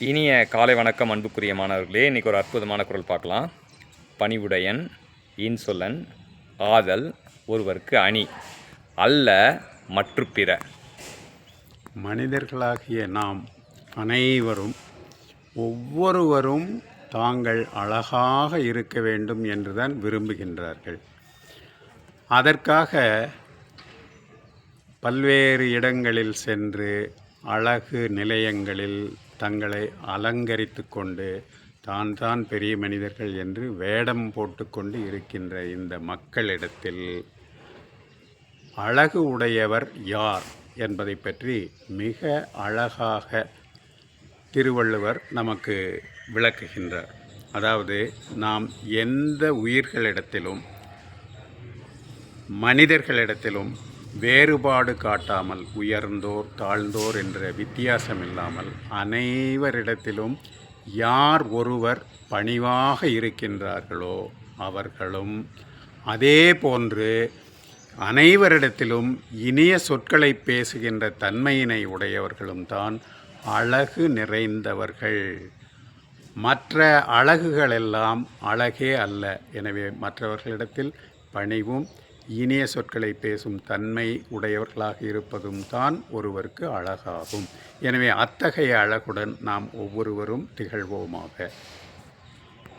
இனிய காலை வணக்கம் அன்புக்குரிய மாணவர்களே. இன்றைக்கி ஒரு அற்புதமான குரல் பார்க்கலாம். பணிவுடையன் இன்சொலன் ஆதல் ஒருவருக்கு அணி அல்ல மற்று பிற. மனிதர்களாகிய நாம் அனைவரும் ஒவ்வொருவரும் தாங்கள் அழகாக இருக்க வேண்டும் என்றுதான் விரும்புகின்றார்கள். அதற்காக பல்வேறு இடங்களில் சென்று அழகு நிலையங்களில் தங்களை அலங்கரித்து கொண்டு தான் தான் பெரிய மனிதர்கள் என்று வேடம் போட்டுக்கொண்டு இருக்கின்ற இந்த மக்களிடத்தில் அழகு உடையவர் யார் என்பதை பற்றி மிக அழகாக திருவள்ளுவர் நமக்கு விளக்குகின்றார். அதாவது நாம் எந்த உயிர்களிடத்திலும் மனிதர்களிடத்திலும் வேறுபாடு காட்டாமல் உயர்ந்தோர் தாழ்ந்தோர் என்ற வித்தியாசம் இல்லாமல் அனைவரிடத்திலும் யார் ஒருவர் பணிவாக இருக்கின்றார்களோ அவர்களும் அதே போன்று அனைவரிடத்திலும் இனிய சொற்களை பேசுகின்ற தன்மையினை உடையவர்களும் தான் அழகு நிறைந்தவர்கள். மற்ற அழகுகளெல்லாம் அழகே அல்ல. எனவே மற்றவர்களிடத்தில் பணிவும் இனிய சொற்களை பேசும் தன்மை உடையவர்களாக இருப்பதும் தான் ஒருவருக்கு அழகாகும். எனவே அத்தகைய அழகுடன் நாம் ஒவ்வொருவரும் திகழ்வோமாக.